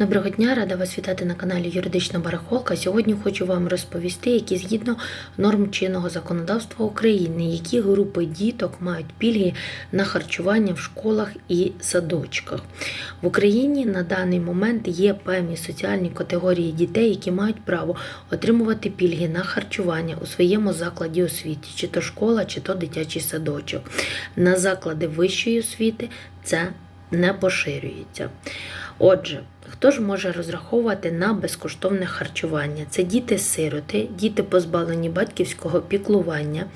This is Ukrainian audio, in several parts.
Доброго дня, рада вас вітати на каналі Юридична Барахолка. Сьогодні хочу вам розповісти, які згідно норм чинного законодавства України, які групи діток мають пільги на харчування в школах і садочках. В Україні на даний момент є певні соціальні категорії дітей, які мають право отримувати пільги на харчування у своєму закладі освіти, чи то школа, чи то дитячий садочок. На заклади вищої освіти це не поширюється. Отже, хто ж може розраховувати на безкоштовне харчування? Це діти-сироти, діти позбавлені батьківського піклування,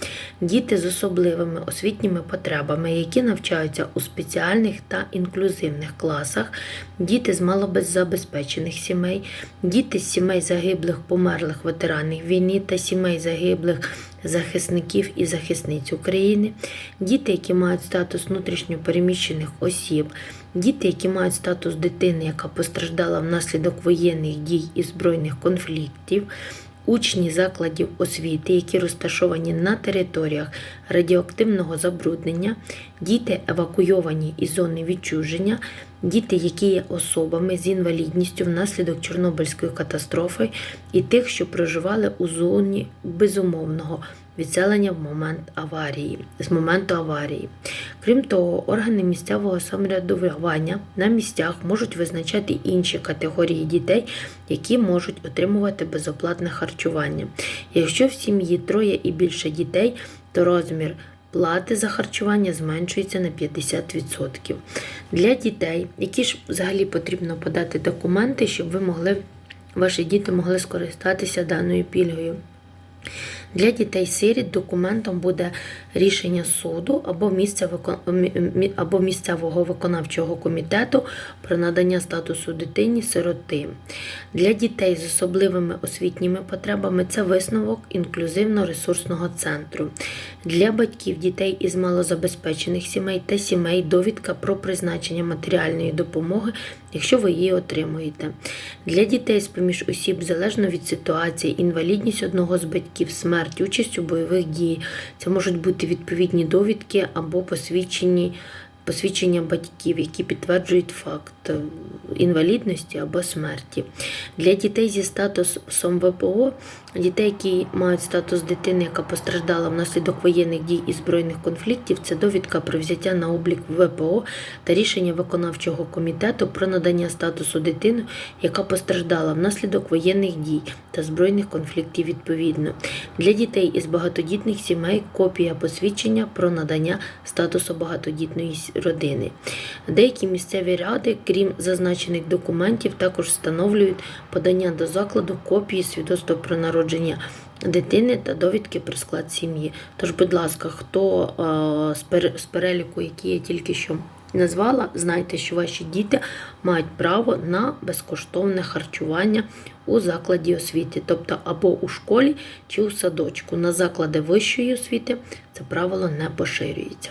діти з особливими освітніми потребами, які навчаються у спеціальних та інклюзивних класах, діти з малозабезпечених сімей, діти з сімей загиблих померлих ветеранів війни та сімей загиблих захисників і захисниць України, діти, які мають статус внутрішньопереміщених осіб, діти, які мають статус дитини, яка постраждала внаслідок воєнних дій і збройних конфліктів. Учні закладів освіти, які розташовані на територіях радіоактивного забруднення, діти евакуйовані із зони відчуження, діти, які є особами з інвалідністю внаслідок Чорнобильської катастрофи, і тих, що проживали у зоні безумовного відселення в момент аварії, з моменту аварії. Крім того, органи місцевого самоврядування на місцях можуть визначати інші категорії дітей, які можуть отримувати безоплатне харчування. Якщо в сім'ї троє і більше дітей, то розмір плати за харчування зменшується на 50%. Для дітей, які ж взагалі потрібно подати документи, щоб ви могли, ваші діти могли скористатися даною пільгою. Для дітей-сиріт документом буде рішення суду або, місця або місцевого виконавчого комітету про надання статусу дитині сироти. Для дітей з особливими освітніми потребами це висновок інклюзивно-ресурсного центру. Для батьків дітей із малозабезпечених сімей та сімей довідка про призначення матеріальної допомоги, якщо ви її отримуєте. Для дітей з поміж осіб залежно від ситуації, інвалідність одного з батьків, смерть, участь у бойових дій. Це можуть бути відповідні довідки або. Посвідчення батьків, які підтверджують факт інвалідності або смерті. Для дітей зі статусом ВПО, дітей, які мають статус дитини, яка постраждала внаслідок воєнних дій і збройних конфліктів, це довідка про взяття на облік ВПО та рішення виконавчого комітету про надання статусу дитини, яка постраждала внаслідок воєнних дій та збройних конфліктів відповідно. Для дітей із багатодітних сімей копія посвідчення про надання статусу багатодітної родини. Деякі місцеві ради, крім зазначених документів, також встановлюють подання до закладу копії свідоцтва про народження дитини та довідки про склад сім'ї. Тож, будь ласка, хто е, з переліку, який я тільки що назвала, знайте, що ваші діти мають право на безкоштовне харчування у закладі освіти, тобто або у школі чи у садочку. На заклади вищої освіти це правило не поширюється.